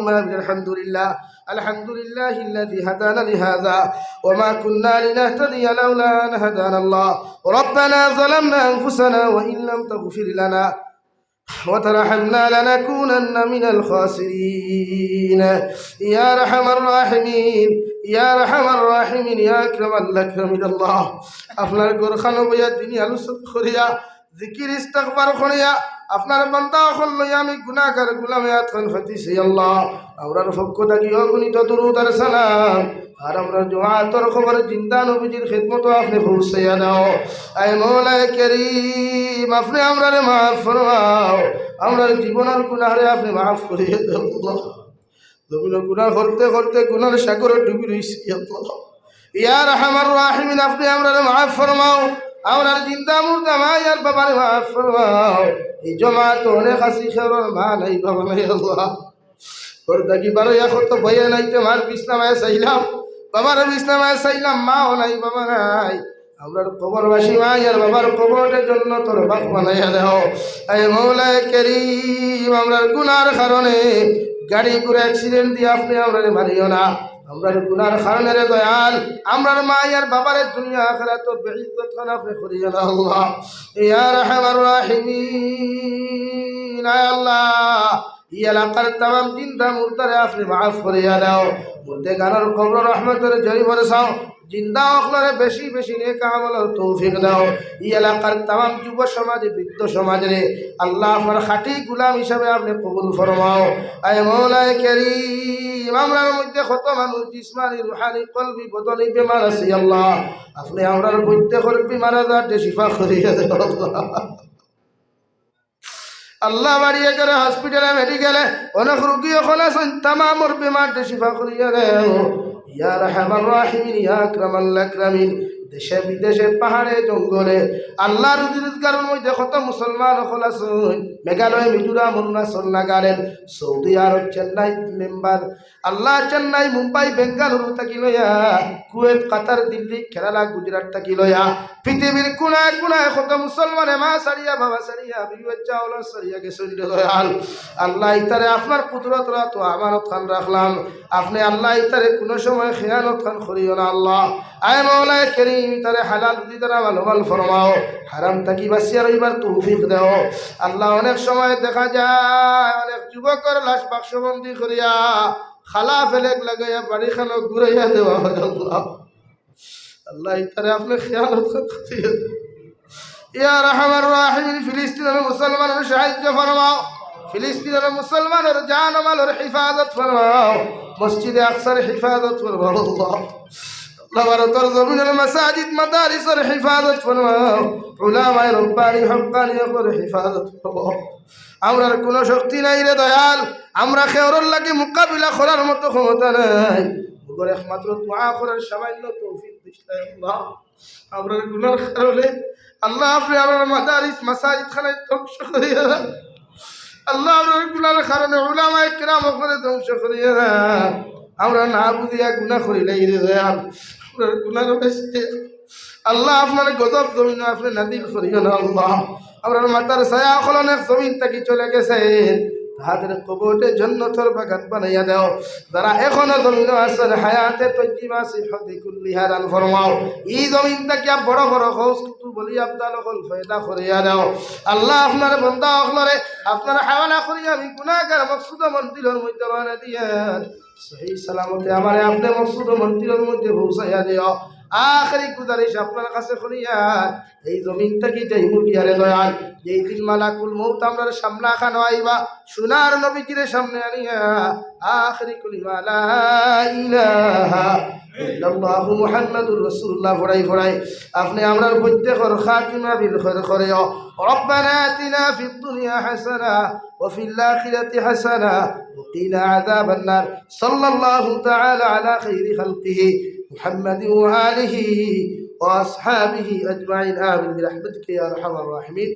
اللهم من الحمد لله. الحمد لله الذي هدانا لهذا. وما كنا لنهتدي لولا أن هدانا الله. ربنا ظلمنا أنفسنا وإن لم تغفر لنا. وترحمنا لنكونن من الخاسرين. يا رحم الراحمين. يا رحم الراحمين. يا أكرم الأكرمين الله. أفلا القرخان ويا الدنيا لسخريا জিকির ইস্তাগফার করিয়া আপনার বান্দা হল লইয়া আমি গুনাহগার গুলামে আতখান হতিছি আল্লাহ। আমরার পক্ষ থাকি অগণিত দুরুদ আর সালাম। আর আমরা জোয়াতর খবর জিন্দা নবীজির খিদমত আপনি পৌঁছাইয়া দাও। আয় মৌলায় করিম, আপনি আমরার মাফ ফরমাও। আমরার জীবনের গুনাহরে আপনি মাফ করিয়ে আল্লাহ। জমিন গুনাহ করতে করতে গুনার সাগরে ডুবি রয়েছি আল্লাহ। ইয়ার হামার রাহিমিন, আপনি আমরার মাফ ফরমাও। আমরার জিন্দা মুর্দা মায়ার বাবার মাফ ফরমাও। এই জমা তো অনেক আসি খেরর মা নাই বাবা নাই আল্লাহ। ওর দাগি বারো এখন তো ভয়ে নাই, তোমার বিছনামায় চাইলাম। বাবার বিছনামায় চাইলাম, মাও নাই, বাবা নাই। আমরার কবরবাসী মাই আর বাবার কবরের জন্য তোর বাপ বানাইয়া দেও। এই মৌলায় কেরিম, আমরার গুনার কারণে গাড়ি করে অ্যাক্সিডেন্ট দিয়ে আপনি আমরা মারিও না। আমরার গুনার কারণে রে দয়াল, আমরার মা আর বাবার দুনিয়া আখরা তো বেশি বেশি নে কামলের তৌফিক দাও। ই এলাকার তাম যুব সমাজ, বৃদ্ধ সমাজ, আল্লাহ আপনার খাঁটি গুলাম হিসাবে আপনি কবুল ফরমাও। আয় মৌলায় কেরিম। আমরার মধ্যে কত মানুষ, জিসমানি, রুহানি, কলবি, বদনি, বেমার আছে, আল্লাহ। আপনি আমরার প্রত্যেকের বিমার আজারটা শিফা করিয়া দেও আল্লাহ। বাড়িয়ে করে হসপিটালে মেডিকেলে অনেক রুগী ওখানে আছেন তামামর বেমারটা শিফা করিয়া দেও ইয়া রাহমান রাহিমিন, ইয়া আকরামাল আকরামিন দেশে বিদেশে, পাহাড়ে, জঙ্গলে আল্লাহ রুজিরোজগারের মধ্যে কত মুসলমান সকল Meghalaya, Mizoram, Arunachal Nagaland Saudi Arab, Chennai member. আল্লাহ চেন্নাই, মুম্বাই, বেঙ্গালুরু থাকি লইয়া, কুয়েত, কাতার, দিল্লি, কেরালা, গুজরাট থাকি লইয়া, পৃথিবীর কোনায় কোনায় কত মুসলমানে মা সারিয়া, বাবা সারিয়া, বিবে সারিয়া গেছে আল্লাহ ইতারে আপনার কুদরত তো আমানত খান রাখলাম। আপনি আল্লাহ ইতারে কোনো সময় খেয়ানত খান করিও না আল্লাহ। আয় মৌলায় ইতারে হালাল দ্বারা ভালোমাল ফরমাও, হারাম থাকি আল্লাহ অনেক সময় দেখা যায়, অনেক যুবকের লাশ বাক্সবন্দি করিয়া খালা ফেলেক লাগাইয়া বাড়ি খানো ঘুরাইয়া দেওয়া হয় আল্লাহ। ইতারে মুসলমানের সাহায্য ফরমাও হিফাজত ফরমাও, মসজিদে আকসার হিফাজত ফরমাও, আল্লাহ। আল্লাহ ভারতের জমিনের মাসাজিদ, মাদারিসের হিফাজত ফরমাও। উলামায়ে রব্বানি হক্কানিয়তের হিফাজত ফরমাও আমরার কোনো শক্তি নাই রে দয়াল, আমরা খেওরর লাগে মোকাবিলা করার মতো ক্ষমতা নাই। ওগর একমাত্র দোয়া করার সামান্য তৌফিক আল্লাহ। আমরা গুনার কারণে আল্লাহ আপনি আমার মাদারিস মাসাজিদ খানায় ধ্বংস করিয়া। আল্লাহ আপনার গুনার কারণে উলামায়ে কিরাম ওখানে ধ্বংস করিয়া। আমরা না বুঝিয়া গুণা করিলাই রে দয়াল। আল্লাহ আপনার গজব জমিন আপনি নাদিল করিও না আল্লাহ। আপনার মাতার ছায়া অনেক জমিন তাকে চলে গেছেন তাহাদের কবটে জন্নতর বাগান বানাইয়া দাও। যারা এখনও জমিন আছেন, হায়াতে তজ্জিমা সিহতি কুল্লি হারান ফরমাও। ই জমিন থেকে বড় বড় খোঁজ কুতু বলি আবদাল হল ফয়দা করিয়া দাও। আল্লাহ আপনার বন্দা অখলরে আপনার হাওয়ালা করিয়া আমি গুনাহগার মকসুদ মন্দিরের মধ্যে বানা দিয়েন। সহি সালামতে আমার আপনি মকসুদ মন্দিরের মধ্যে পৌঁছাইয়া দিও আখরি গুজারিশ আপনার কাছে করিয়ার এই জমিনটা কি যাই মুটিয়ারে দয়াল যেই দিন মালাকুল মৌত আমরা সামনা খান আইবা সোনার নবীজিরে সামনে আনিয়া আখরি কলিমা লা ইলাহা ইল্লাল্লাহু মুহাম্মাদুর রাসূলুল্লাহ ফড়াই ফড়াই আপনি আমরার প্রত্যেকর খাতিমা বিল খৈর করেও ربنا آتنا في الدنيا حسنة وفي الآخرة حسنة وقنا عذاب النار صلى الله تعالى على خير خلقه محمد وآله وأصحابه أجمعين. آمين برحمتك يا أرحم الراحمين.